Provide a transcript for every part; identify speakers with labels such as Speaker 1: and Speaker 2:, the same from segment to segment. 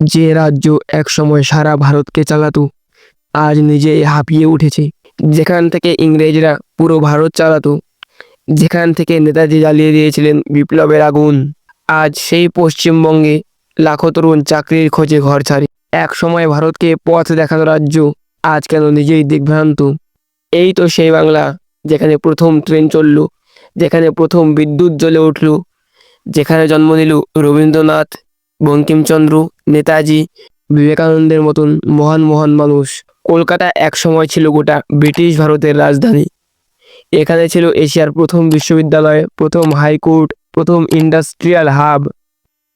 Speaker 1: যে রাজ্য একসময় সারা ভারতকে চালাতো, আজ নিজেই হাঁপিয়ে উঠেছে। যেখান থেকে ইংরেজরা পুরো ভারত চালাতো, যেখান থেকে নেতাজি জ্বালিয়ে দিয়েছিলেন বিপ্লবের আগুন, আজ সেই পশ্চিমবঙ্গে লাখো তরুণ চাকরির খোঁজে ঘর ছাড়ে। এক সময় ভারতকে পথ দেখানো রাজ্য আজ কেন নিজেই দিগ্ভ্রান্ত? এই তো সেই বাংলা, যেখানে প্রথম ট্রেন চলল, যেখানে প্রথম বিদ্যুৎ জ্বলে উঠল, যেখানে জন্ম নিল রবীন্দ্রনাথ বঙ্কিমচন্দ্র নেতাজি, বিবেকানন্দের মতন মহান মহান মানুষ। কলকাতা এক সময় ছিল গোটা ব্রিটিশ ভারতের রাজধানী। এখানে ছিল এশিয়ার প্রথম বিশ্ববিদ্যালয়, প্রথম হাইকোর্ট, প্রথম ইন্ডাস্ট্রিয়াল হাব।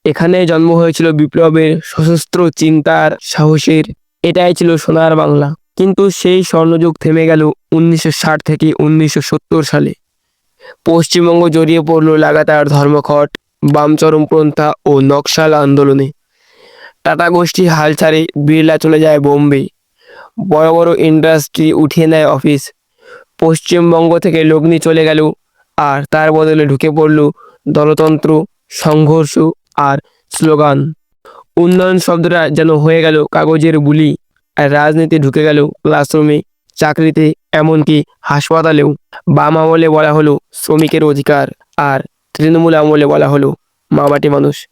Speaker 1: এখানে জন্ম হয়েছিল বিপ্লবের সশস্ত্র চিন্তার সাহসের। এটাই ছিল সোনার বাংলা। কিন্তু সেই স্বর্ণযুগ থেমে গেল উনিশশো ষাট থেকে উনিশশো সত্তর সালে। পশ্চিমবঙ্গ জড়িয়ে পড়ল লাগাতার ধর্মঘট বাম চরমপন্থা ও নকশাল আন্দোলনে। টাটা গোষ্ঠী হাল ছাড়ে বিড়লা চলে যায় বোম্বে। বড় বড় ইন্ডাস্ট্রি উঠিয়ে নেয় অফিস। পশ্চিমবঙ্গ থেকে লগ্নি চলে গেল আর তার বদলে ঢুকে পড়ল দলতন্ত্র, সংঘর্ষ আর স্লোগান। উন্নয়ন শব্দটা যেন হয়ে গেল কাগজের বুলি। আর রাজনীতি ঢুকে গেল ক্লাসরুমে, চাকরিতে, এমনকি হাসপাতালেও। বাম আমলে বলা হলো শ্রমিকের অধিকার আর তৃণমূল আমলে বলা হলো, মামাটি মানুষ।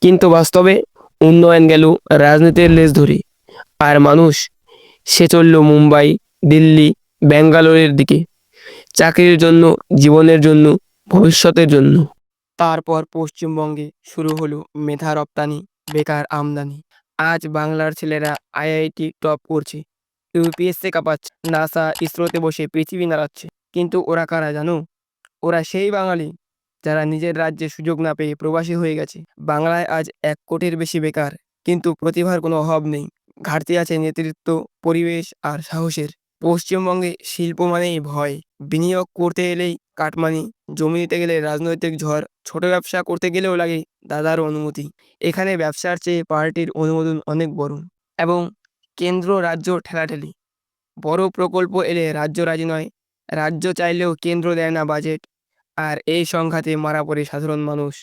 Speaker 1: কিন্তু বাস্তবে উন্নয়ন গেল রাজনীতির লেজ ধরে। আর মানুষ, সে চলল মুম্বাই, দিল্লি, ব্যাঙ্গালোরের দিকে। চাকরির জন্য, জীবনের জন্য, ভবিষ্যতের জন্য। তারপর পশ্চিমবঙ্গে শুরু হলো মেধা রপ্তানি, বেকার আমদানি। আজ বাংলার ছেলেরা আইআইটি টপ করছে। ইউপিএসসি কাঁপাচ্ছে। নাসা ইসরোতে বসে পৃথিবী নাড়াচ্ছে। কিন্তু ওরা কারা জানো? ওরা সেই বাঙালি যারা নিজের রাজ্যে সুযোগ না পেয়ে প্রবাসী হয়ে গেছে। বাংলায় আজ এক কোটির বেশি বেকার, কিন্তু প্রতিভার কোনো অভাব নেই। ঘাটতি আছে নেতৃত্ব, পরিবেশ আর সাহসের। পশ্চিমবঙ্গে শিল্প মানেই ভয়। বিনিয়োগ করতে এলেই কাটমানি জমি নিতে গেলে রাজনৈতিক ঝড়, ছোট ব্যবসা করতে গেলেও লাগে দাদার অনুমতি। এখানে ব্যবসার চেয়ে পার্টির অনুমোদন অনেক বড়। এবং কেন্দ্র, রাজ্য ঠেলাঠেলি। বড় প্রকল্প এলে রাজ্য রাজি নয়। রাজ্য চাইলেও কেন্দ্র দেয় না বাজেট। আর এই সংঘাতে মারা পড়ে সাধারণ মানুষ।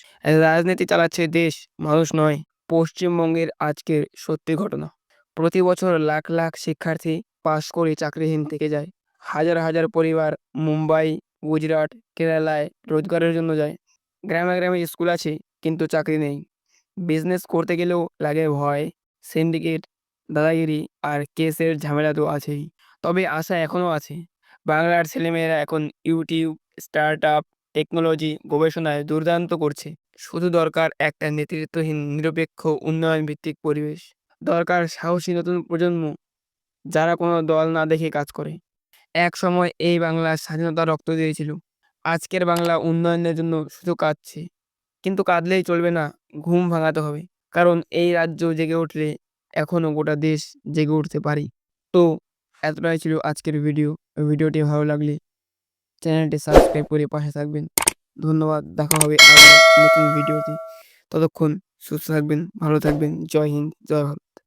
Speaker 1: রাজনীতি চালাচ্ছে দেশ, মানুষ নয়, পশ্চিমবঙ্গের আজকের সত্যি ঘটনা। প্রতি বছর লাখ লাখ শিক্ষার্থী পাশ করে চাকরিহীন থেকে যায়। হাজার হাজার পরিবার মুম্বাই, গুজরাট, কেরালায় রোজগারের জন্য যায়। গ্রামে গ্রামে স্কুল আছে, কিন্তু চাকরি নেই। বিজনেস করতে গেলেও লাগে ভয়, সিন্ডিকেট, দাদাগিরি আর কেসের ঝামেলা তো আছেই। তবে আশা এখনও আছে। বাংলার ছেলেমেয়েরা এখন ইউটিউব স্টার্ট আপ টেকনোলজি, গবেষণায় দুর্দান্ত করছে। শুধু দরকার একটা নেতৃত্বহীন, নিরপেক্ষ উন্নয়ন ভিত্তিক পরিবেশ। দরকার সাহসী নতুন প্রজন্ম, যারা কোনো দল না দেখে কাজ করে। এক সময় এই বাংলা স্বাধীনতা রক্ত দিয়েছিল। আজকের বাংলা উন্নয়নের জন্য শুধু কাঁদছে। কিন্তু কাঁদলেই চলবে না, ঘুম ভাঙাতে হবে। কারণ এই রাজ্য জেগে উঠলে এখনও গোটা দেশ জেগে উঠতে পারি। তো, এতটাই ছিল আজকের ভিডিও। ভিডিওটি ভালো লাগলে চ্যানেলটি সাবস্ক্রাইব করে পাশে থাকবেন। ধন্যবাদ, দেখা হবে আবার নতুন ভিডিওতে। ততক্ষণ সুস্থ থাকবেন, ভালো থাকবেন। জয় হিন্দ, জয় ভারত।